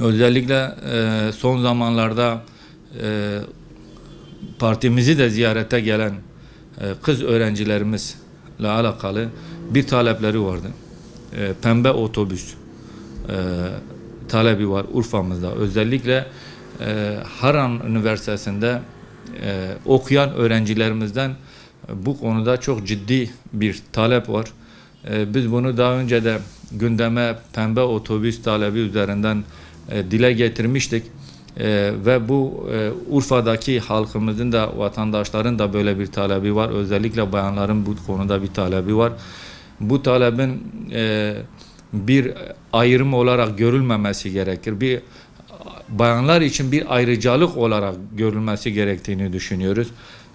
Özellikle e, son zamanlarda e, partimizi de ziyarete gelen e, kız öğrencilerimizle alakalı bir talepleri vardı. E, pembe otobüs e, talebi var Urfa'mızda. Özellikle e, Haran Üniversitesi'nde e, okuyan öğrencilerimizden e, bu konuda çok ciddi bir talep var. E, biz bunu daha önce de gündeme pembe otobüs talebi üzerinden e, dile getirmiştik. E, ve bu e, Urfa'daki halkımızın da vatandaşların da böyle bir talebi var. Özellikle bayanların bu konuda bir talebi var. Bu talebin e, bir ayrım olarak görülmemesi gerekir. Bir bayanlar için bir ayrıcalık olarak görülmesi gerektiğini düşünüyoruz.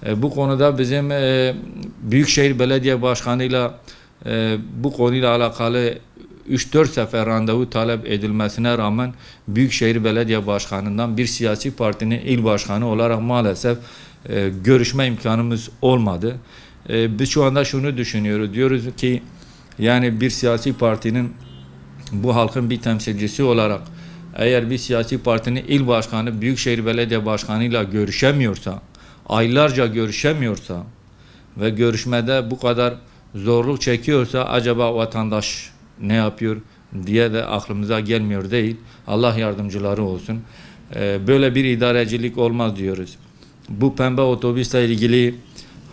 E, bu konuda bizim e, Büyükşehir Belediye Başkanı'yla e, bu konuyla alakalı 3-4 sefer randevu talep edilmesine rağmen Büyükşehir Belediye Başkanı'ndan bir siyasi partinin il başkanı olarak maalesef e, görüşme imkanımız olmadı. E, biz şu anda şunu düşünüyoruz. Diyoruz ki yani bir siyasi partinin bu halkın bir temsilcisi olarak eğer bir siyasi partinin il başkanı Büyükşehir Belediye Başkanı'yla görüşemiyorsa, aylarca görüşemiyorsa ve görüşmede bu kadar zorluk çekiyorsa acaba vatandaş ne yapıyor diye de aklımıza gelmiyor değil. Allah yardımcıları olsun. Ee, böyle bir idarecilik olmaz diyoruz. Bu pembe otobüsle ilgili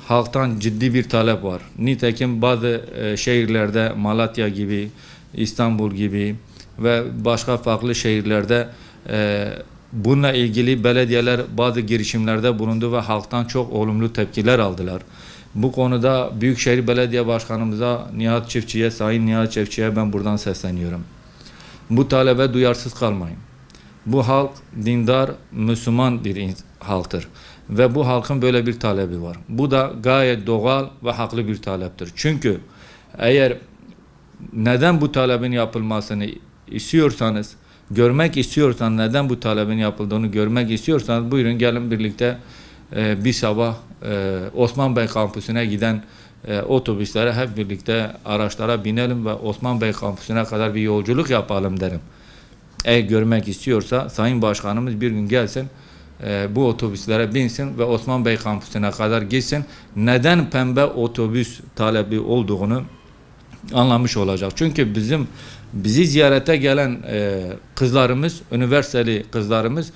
halktan ciddi bir talep var. Nitekim bazı e, şehirlerde Malatya gibi, İstanbul gibi ve başka farklı şehirlerde e, bununla ilgili belediyeler bazı girişimlerde bulundu ve halktan çok olumlu tepkiler aldılar. Bu konuda Büyükşehir Belediye Başkanımıza Nihat Çiftçi'ye, Sayın Nihat Çiftçi'ye ben buradan sesleniyorum. Bu talebe duyarsız kalmayın. Bu halk dindar, Müslüman bir halktır. Ve bu halkın böyle bir talebi var. Bu da gayet doğal ve haklı bir taleptir. Çünkü eğer neden bu talebin yapılmasını istiyorsanız, görmek istiyorsanız, neden bu talebin yapıldığını görmek istiyorsanız buyurun gelin birlikte e, bir sabah e, Osman Bey kampüsüne giden e, otobüslere hep birlikte araçlara binelim ve Osman Bey kampüsüne kadar bir yolculuk yapalım derim. Eğer görmek istiyorsa Sayın Başkanımız bir gün gelsin e, bu otobüslere binsin ve Osman Bey kampüsüne kadar gitsin. Neden pembe otobüs talebi olduğunu anlamış olacak. Çünkü bizim bizi ziyarete gelen e, kızlarımız, üniversiteli kızlarımız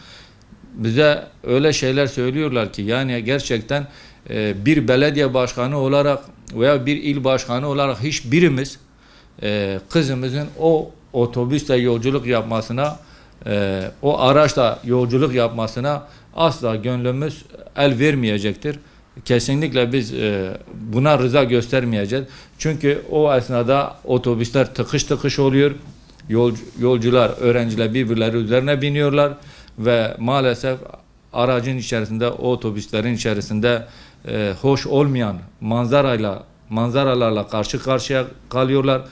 bize öyle şeyler söylüyorlar ki yani gerçekten e, bir belediye başkanı olarak veya bir il başkanı olarak hiçbirimiz e, kızımızın o otobüsle yolculuk yapmasına e, o araçla yolculuk yapmasına asla gönlümüz el vermeyecektir. Kesinlikle biz e, buna rıza göstermeyeceğiz. Çünkü o esnada otobüsler tıkış tıkış oluyor. Yol, yolcular, öğrenciler birbirleri üzerine biniyorlar ve maalesef aracın içerisinde, otobüslerin içerisinde e, hoş olmayan manzarayla manzaralarla karşı karşıya kalıyorlar.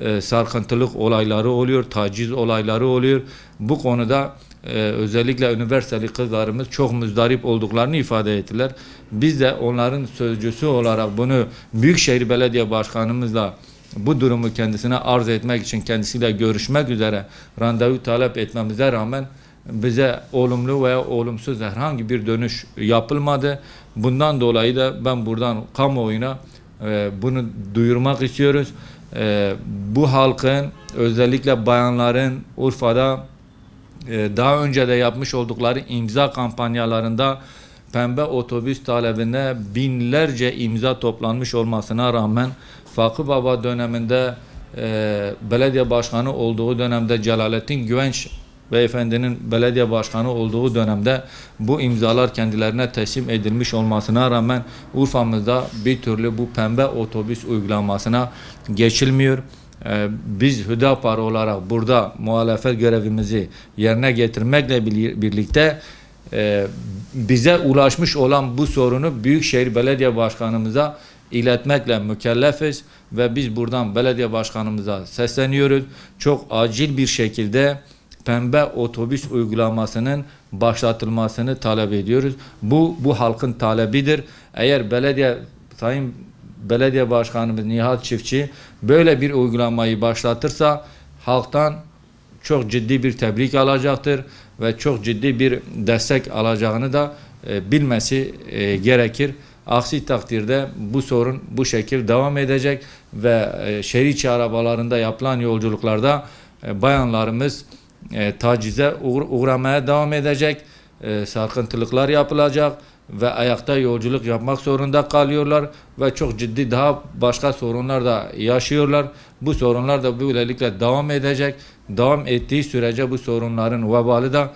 E, sarkıntılık olayları oluyor, taciz olayları oluyor. Bu konuda e, özellikle üniversiteli kızlarımız çok müzdarip olduklarını ifade ettiler. Biz de onların sözcüsü olarak bunu Büyükşehir Belediye Başkanımızla bu durumu kendisine arz etmek için kendisiyle görüşmek üzere randevu talep etmemize rağmen bize olumlu veya olumsuz herhangi bir dönüş yapılmadı. Bundan dolayı da ben buradan kamuoyuna e, bunu duyurmak istiyoruz. E, bu halkın özellikle bayanların Urfa'da e, daha önce de yapmış oldukları imza kampanyalarında pembe otobüs talebine binlerce imza toplanmış olmasına rağmen Fakı Baba döneminde e, belediye başkanı olduğu dönemde Celalettin Güvenç beyefendinin belediye başkanı olduğu dönemde bu imzalar kendilerine teslim edilmiş olmasına rağmen Urfa'mızda bir türlü bu pembe otobüs uygulamasına geçilmiyor. Ee, biz Hüdapar olarak burada muhalefet görevimizi yerine getirmekle birlikte e, bize ulaşmış olan bu sorunu Büyükşehir Belediye Başkanımıza iletmekle mükellefiz ve biz buradan belediye başkanımıza sesleniyoruz. Çok acil bir şekilde pembe otobüs uygulamasının başlatılmasını talep ediyoruz. Bu bu halkın talebidir. Eğer belediye sayın belediye başkanımız Nihat Çiftçi böyle bir uygulamayı başlatırsa halktan çok ciddi bir tebrik alacaktır ve çok ciddi bir destek alacağını da e, bilmesi e, gerekir. Aksi takdirde bu sorun bu şekil devam edecek ve e, şehir içi arabalarında yapılan yolculuklarda e, bayanlarımız e, tacize uğra- uğramaya devam edecek. E, sarkıntılıklar yapılacak ve ayakta yolculuk yapmak zorunda kalıyorlar ve çok ciddi daha başka sorunlar da yaşıyorlar. Bu sorunlar da böylelikle devam edecek. Devam ettiği sürece bu sorunların vebali da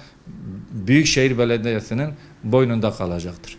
Büyükşehir Belediyesi'nin boynunda kalacaktır.